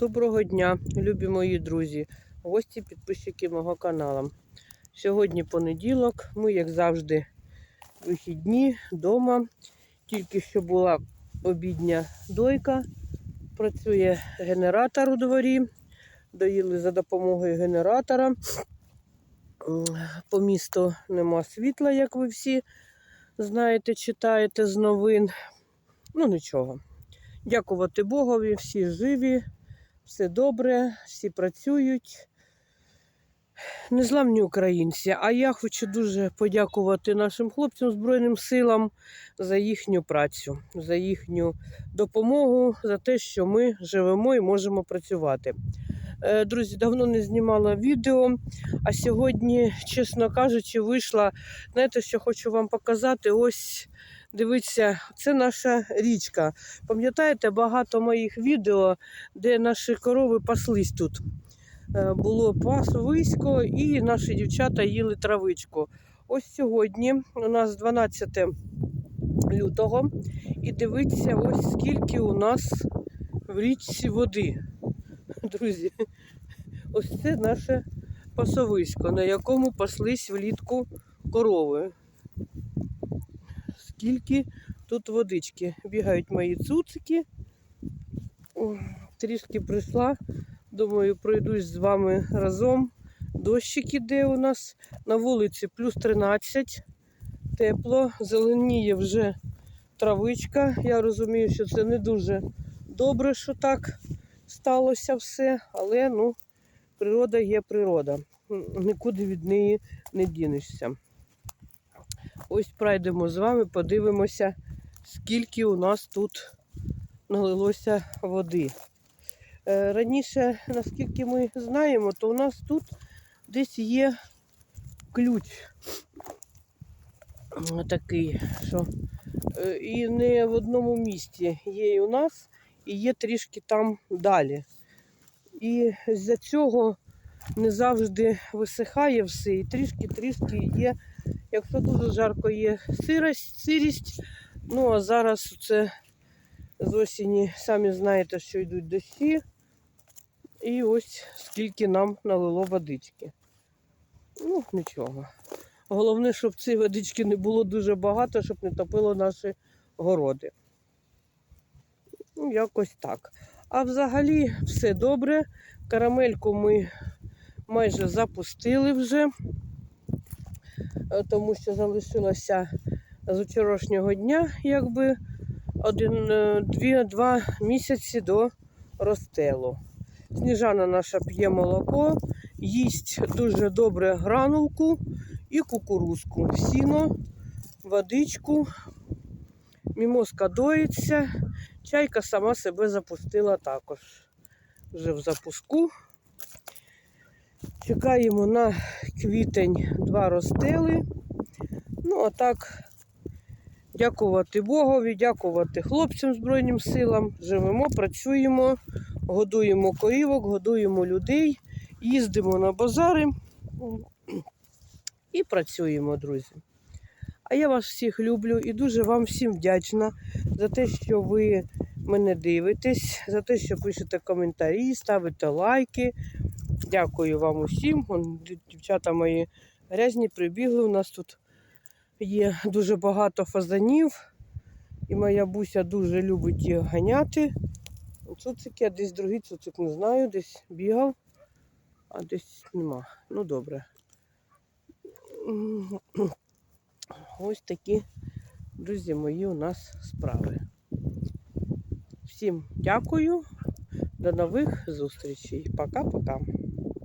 Доброго дня, любі мої друзі, гості, підписчики мого каналу. Сьогодні понеділок, ми, як завжди, вихідні вдома. Тільки що була обідня дойка, працює генератор у дворі. Доїли за допомогою генератора. По місту нема світла, як ви всі знаєте, читаєте з новин. Ну нічого. Дякувати Богові, всі живі, все добре, всі працюють. Незламні українці. А я хочу дуже подякувати нашим хлопцям Збройним силам за їхню працю, за їхню допомогу, за те, що ми живемо і можемо працювати. Е, Друзі, давно не знімала відео, а сьогодні, чесно кажучи, вийшла. Знаєте, що хочу вам показати? Ось дивіться, це наша річка. Пам'ятаєте, багато моїх відео, де наші корови паслись тут. Е, Було пасовисько і наші дівчата їли травичку. Ось сьогодні у нас 12 лютого. І дивіться, ось скільки у нас в річці води. Друзі, ось це наше пасовисько, на якому паслись влітку корови. Скільки тут водички. Бігають мої цуцики. Трішки прийшла. Думаю, пройдусь з вами разом. Дощик іде у нас. На вулиці плюс 13. Тепло, зеленіє вже травичка. Я розумію, що це не дуже добре, що так сталося все, але ну, природа є природа. Нікуди від неї не дінешся. Ось пройдемо з вами, подивимося, скільки у нас тут налилося води. Е, Раніше, наскільки ми знаємо, то у нас тут десь є ключ такий, що е, і не в одному місці є і у нас, і є трішки там далі. І з-за цього не завжди висихає все, і трішки-трішки є, якщо дуже жарко, є сирость, сирість. Ну а зараз це з осені, самі знаєте, що йдуть дощі. І ось скільки нам налило водички. Ну, нічого. Головне, щоб цієї водички не було дуже багато, щоб не топило наші городи. Ну, якось так. А взагалі все добре. Карамельку ми майже запустили вже, тому що залишилося з вчорашнього дня, якби один, е, дві, два місяці до розстелу. Сніжана наша п'є молоко, їсть дуже добре гранулку і кукурузку, сіно, водичку, мімозка доїться, чайка сама себе запустила також. Вже в запуску. Чекаємо на квітень два розстели. Ну, а так, дякувати Богові, дякувати хлопцям Збройним силам. Живемо, працюємо, годуємо корівок, годуємо людей, їздимо на базари і працюємо, друзі. А я вас всіх люблю і дуже вам всім вдячна за те, що ви мене дивитесь, за те, що пишете коментарі, ставите лайки. Дякую вам усім. Дівчата мої грязні прибігли. У нас тут є дуже багато фазанів. І моя буся дуже любить їх ганяти. Цуцики, а десь другий цуцик не знаю, десь бігав, а десь нема. Ну добре. Ось такі, друзі мої, у нас справи. Всім дякую. До нових зустрічей. Пока-пока.